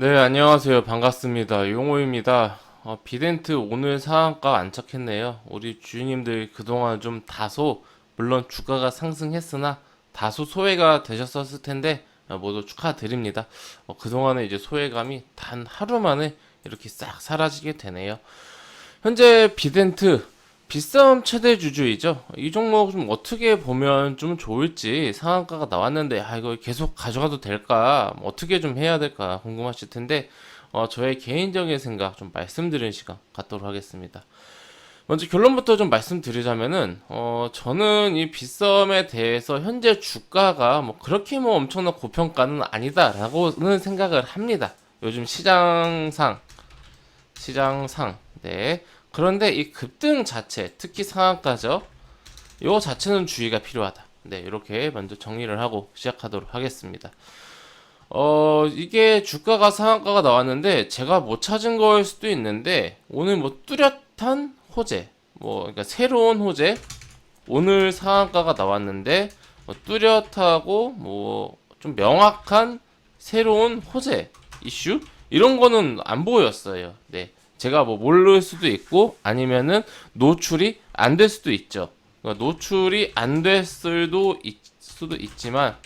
네, 안녕하세요. 반갑습니다. 용호입니다. 어, 비덴트 오늘 상한가 안착했네요. 우리 주주님들 그동안 좀 다소, 물론 주가가 상승했으나 다소 소외가 되셨었을 텐데, 어, 모두 축하드립니다. 어, 그동안의 이제 소외감이 단 하루 만에 이렇게 싹 사라지게 되네요. 현재 비덴트 비싸움 최대 주주이죠. 이 종목 좀 어떻게 보면 좀 좋을지 상한가가 나왔는데 아 이거 계속 가져가도 될까? 뭐 어떻게 좀 해야 될까 궁금하실 텐데 어, 저의 개인적인 생각 좀 말씀드리는 시간 갖도록 하겠습니다. 먼저 결론부터 좀 말씀드리자면은 어 저는 이 비썸에 대해서 현재 주가가 뭐 그렇게 뭐 엄청난 고평가는 아니다라고는 생각을 합니다. 요즘 시장상 시장상 네 그런데 이 급등 자체 특히 상한가죠. 요 자체는 주의가 필요하다. 네 이렇게 먼저 정리를 하고 시작하도록 하겠습니다. 어, 이게 주가가 상한가가 나왔는데 제가 못 찾은 거일 수도 있는데 오늘 뭐 뚜렷한 호재, 뭐 그러니까 새로운 호재 오늘 상한가가 나왔는데 뭐 뚜렷하고 뭐 좀 명확한 새로운 호재 이슈 이런 거는 안 보였어요. 네. 제가 뭐 모를 수도 있고 아니면은 노출이 안 될 수도 있죠. 그러니까 노출이 안 됐을 수도, 있, 수도 있지만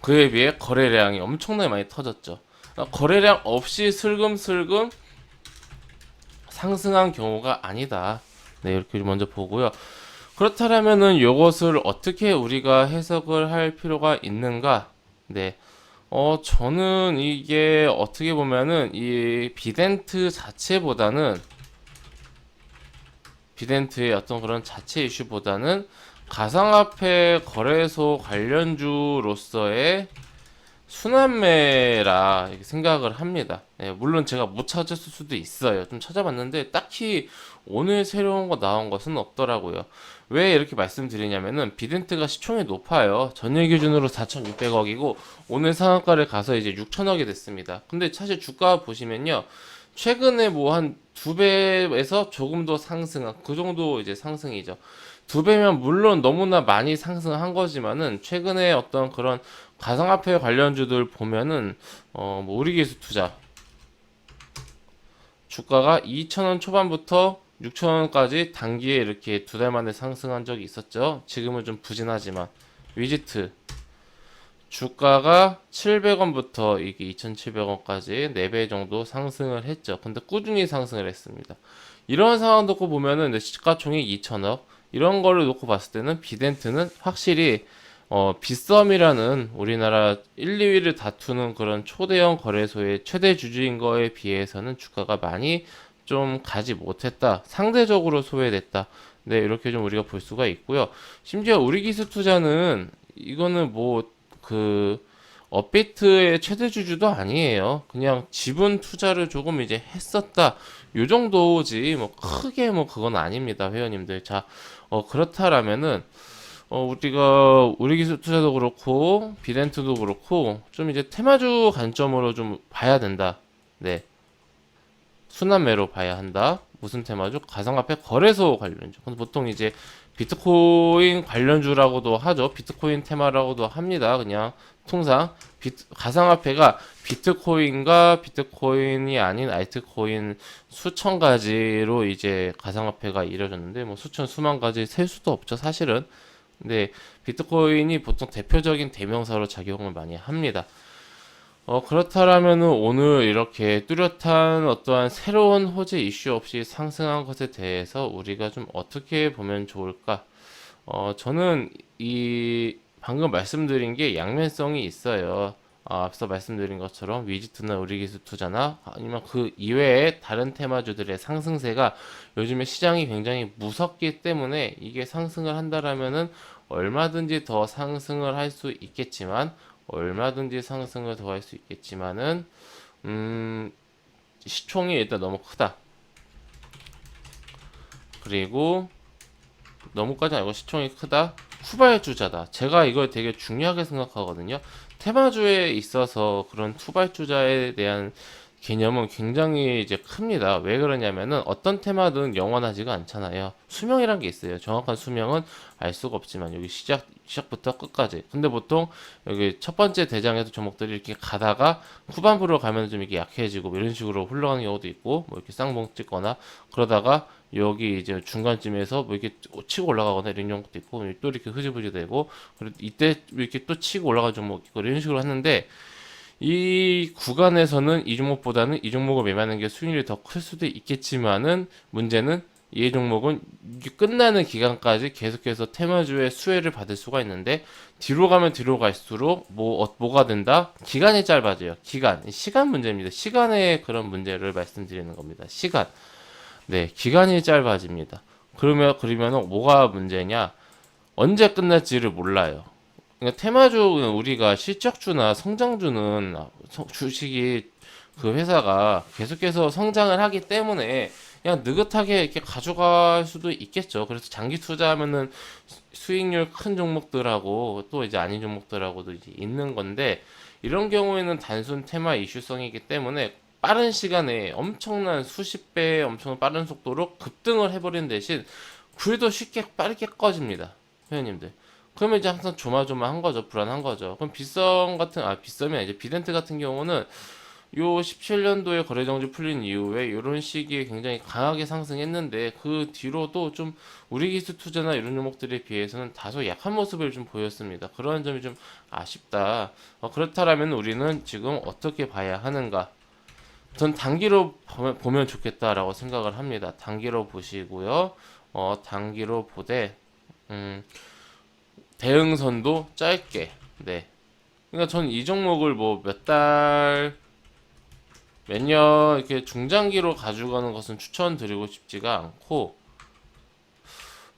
그에 비해 거래량이 엄청나게 많이 터졌죠. 그러니까 거래량 없이 슬금슬금 상승한 경우가 아니다. 네, 이렇게 먼저 보고요. 그렇다면은 이것을 어떻게 우리가 해석을 할 필요가 있는가? 네. 어, 저는 이게 어떻게 보면은 이 비덴트 자체보다는 비덴트의 어떤 그런 자체 이슈보다는 가상화폐 거래소 관련주로서의 순환매라 생각을 합니다. 네, 물론 제가 못 찾았을 수도 있어요. 좀 찾아봤는데 딱히 오늘 새로운 거 나온 것은 없더라고요. 왜 이렇게 말씀드리냐면은 비덴트가 시총이 높아요. 전일 기준으로 4,600억이고 오늘 상한가를 가서 이제 6,000억이 됐습니다. 근데 사실 주가 보시면요. 최근에 뭐 한 두 배에서 조금 더 상승한 그 정도 이제 상승이죠. 두 배면 물론 너무나 많이 상승한 거지만은 최근에 어떤 그런 가상화폐 관련주들 보면은 어 뭐 우리 기술 투자 주가가 2,000원 초반부터 6,000원까지 단기에 이렇게 두 달 만에 상승한 적이 있었죠. 지금은 좀 부진하지만 위지트 주가가 700원부터 이게 2,700원까지 4배 정도 상승을 했죠. 근데 꾸준히 상승을 했습니다. 이런 상황 놓고 보면은 시가총액 2천억 이런 거를 놓고 봤을 때는 비덴트는 확실히 어, 빗썸이라는 우리나라 1, 2위를 다투는 그런 초대형 거래소의 최대 주주인 거에 비해서는 주가가 많이 좀 가지 못했다. 상대적으로 소외됐다. 네, 이렇게 좀 우리가 볼 수가 있고요. 심지어 우리 기술 투자는 이거는 뭐 그 업비트의 최대 주주도 아니에요. 그냥 지분 투자를 조금 이제 했었다. 요 정도지 뭐 크게 뭐 그건 아닙니다, 회원님들. 자, 어 그렇다라면은 어 우리가 우리 기술 투자도 그렇고 비덴트도 그렇고 좀 이제 테마주 관점으로 좀 봐야 된다. 네. 순환매로 봐야 한다. 무슨 테마주? 가상화폐 거래소 관련주. 근데 보통 이제 비트코인 관련주라고도 하죠. 비트코인 테마라고도 합니다. 그냥 통상 비트, 가상화폐가 비트코인과 비트코인이 아닌 알트코인 수천 가지로 이제 가상화폐가 이루어졌는데 뭐 수천 수만 가지 셀 수도 없죠. 사실은. 근데 비트코인이 보통 대표적인 대명사로 작용을 많이 합니다. 어, 그렇다라면은 오늘 이렇게 뚜렷한 어떠한 새로운 호재 이슈 없이 상승한 것에 대해서 우리가 좀 어떻게 보면 좋을까? 어, 저는 이 방금 말씀드린 게 양면성이 있어요. 어, 앞서 말씀드린 것처럼 위지투나 우리기술 투자나 아니면 그 이외의 다른 테마주들의 상승세가 요즘에 시장이 굉장히 무섭기 때문에 이게 상승을 한다라면은 얼마든지 더 상승을 할 수 있겠지만 얼마든지 상승을 더 할 수 있겠지만은 음 시총이 일단 너무 크다. 그리고 너무까지 아니고 시총이 크다. 후발주자다. 제가 이걸 되게 중요하게 생각하거든요. 테마주에 있어서 그런 투발주자에 대한 개념은 굉장히 이제 큽니다. 왜 그러냐면은 어떤 테마든 영원하지가 않잖아요. 수명이란 게 있어요. 정확한 수명은 알 수가 없지만 여기 시작 시작부터 끝까지. 근데 보통 여기 첫 번째 대장에서 종목들이 이렇게 가다가 후반부로 가면 좀 이렇게 약해지고 뭐 이런 식으로 흘러가는 경우도 있고 뭐 이렇게 쌍봉 찍거나 그러다가 여기 이제 중간쯤에서 뭐 이렇게 치고 올라가거나 이런 경우도 있고 또 이렇게 흐지부지 되고 그리고 이때 이렇게 또 치고 올라가는 종목 있고 이런 식으로 하는데 이 구간에서는 이 종목보다는 이 종목을 매매하는 게 수익률이 더 클 수도 있겠지만은 문제는 이 종목은 끝나는 기간까지 계속해서 테마주의 수혜를 받을 수가 있는데 뒤로 가면 뒤로 갈수록 뭐 어, 뭐가 된다? 기간이 짧아져요. 기간 시간 문제입니다. 시간의 그런 문제를 말씀드리는 겁니다. 시간 네 기간이 짧아집니다. 그러면 그러면 뭐가 문제냐? 언제 끝날지를 몰라요. 그러니까 테마주는 우리가 실적주나 성장주는 성- 주식이 그 회사가 계속해서 성장을 하기 때문에 그냥 느긋하게 이렇게 가져갈 수도 있겠죠. 그래서 장기 투자하면은 수- 수익률 큰 종목들하고 또 이제 아닌 종목들하고도 이제 있는 건데 이런 경우에는 단순 테마 이슈성이기 때문에 빠른 시간에 엄청난 수십 배의 엄청 빠른 속도로 급등을 해버린 대신 굴도 쉽게 빠르게 꺼집니다. 회원님들. 그러면 이제 항상 조마조마한 거죠. 불안한 거죠. 그럼 빗썸 같은 아 빗썸이 아니죠. 비덴트 같은 경우는 요 17년도에 거래정지 풀린 이후에 이런 시기에 굉장히 강하게 상승했는데 그 뒤로도 좀 우리 기술 투자나 이런 종목들에 비해서는 다소 약한 모습을 좀 보였습니다. 그런 점이 좀 아쉽다. 어, 그렇다라면 우리는 지금 어떻게 봐야 하는가? 전 단기로 보면 좋겠다라고 생각을 합니다. 단기로 보시고요. 어, 단기로 보되 음, 대응선도 짧게. 네. 그러니까 전 이 종목을 뭐 몇 달, 몇 년 이렇게 중장기로 가져가는 것은 추천드리고 싶지가 않고,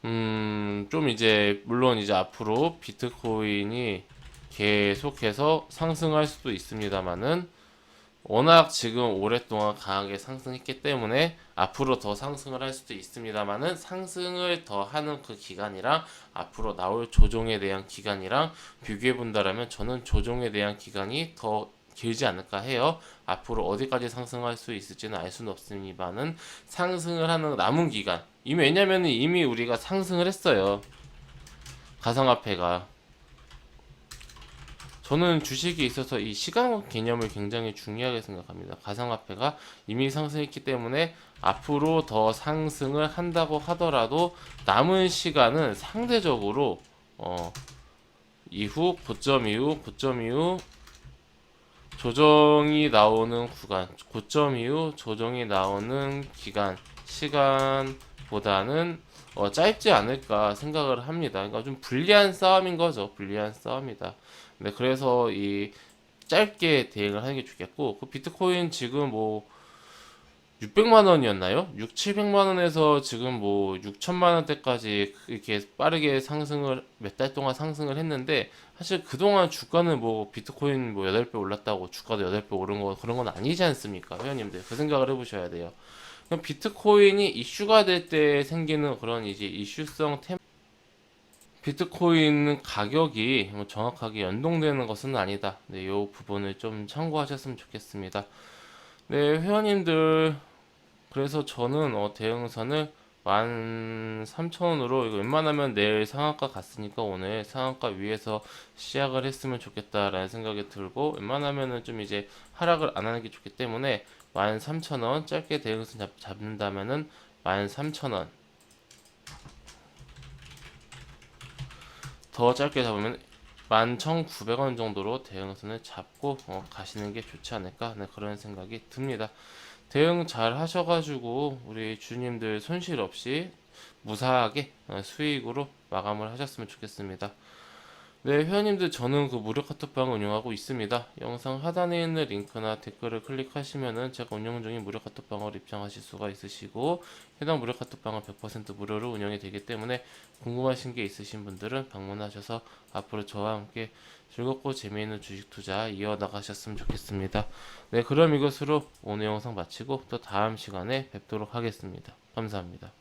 음, 좀 이제, 물론 이제 앞으로 비트코인이 계속해서 상승할 수도 있습니다만은, 워낙 지금 오랫동안 강하게 상승했기 때문에 앞으로 더 상승을 할 수도 있습니다만은 상승을 더 하는 그 기간이랑 앞으로 나올 조정에 대한 기간이랑 비교해 본다라면 저는 조정에 대한 기간이 더 길지 않을까 해요. 앞으로 어디까지 상승할 수 있을지는 알 수는 없습니다만은 상승을 하는 남은 기간 이미 왜냐면 이미 우리가 상승을 했어요. 가상화폐가 저는 주식에 있어서 이 시간 개념을 굉장히 중요하게 생각합니다. 가상화폐가 이미 상승했기 때문에 앞으로 더 상승을 한다고 하더라도 남은 시간은 상대적으로 어 이후 고점 이후 고점 이후 조정이 나오는 구간 고점 이후 조정이 나오는 기간 시간보다는 어, 짧지 않을까 생각을 합니다. 그러니까 좀 불리한 싸움인 거죠. 불리한 싸움이다. 네, 그래서 이 짧게 대응을 하는 게 좋겠고, 그 비트코인 지금 뭐 600만 원이었나요? 6, 700만 원에서 지금 뭐 6천만 원대까지 이렇게 빠르게 상승을 몇 달 동안 상승을 했는데 사실 그동안 주가는 뭐 비트코인 뭐 8배 올랐다고 주가도 8배 오른 거 그런 건 아니지 않습니까? 회원님들 그 생각을 해 보셔야 돼요. 그럼 비트코인이 이슈가 될 때 생기는 그런 이제 이슈성 템 비트코인 가격이 뭐 정확하게 연동되는 것은 아니다. 네, 이 부분을 좀 참고하셨으면 좋겠습니다. 네, 회원님들 그래서 저는 어, 대응선을 13,000원으로 이거 웬만하면 내일 상한가 갔으니까 오늘 상한가 위에서 시작을 했으면 좋겠다라는 생각이 들고 웬만하면은 좀 이제 하락을 안 하는 게 좋기 때문에 13,000원 짧게 대응선 잡, 잡는다면은 13,000원 더 짧게 잡으면 11,900원 정도로 대응선을 잡고 어, 가시는 게 좋지 않을까 네, 그런 생각이 듭니다. 대응 잘 하셔가지고 우리 주님들 손실 없이 무사하게 어, 수익으로 마감을 하셨으면 좋겠습니다. 네, 회원님들 저는 그 무료 카톡방 운영하고 있습니다. 영상 하단에 있는 링크나 댓글을 클릭하시면은 제가 운영 중인 무료 카톡방으로 입장하실 수가 있으시고 해당 무료 카톡방은 100% 무료로 운영이 되기 때문에 궁금하신 게 있으신 분들은 방문하셔서 앞으로 저와 함께 즐겁고 재미있는 주식 투자 이어나가셨으면 좋겠습니다. 네, 그럼 이것으로 오늘 영상 마치고 또 다음 시간에 뵙도록 하겠습니다. 감사합니다.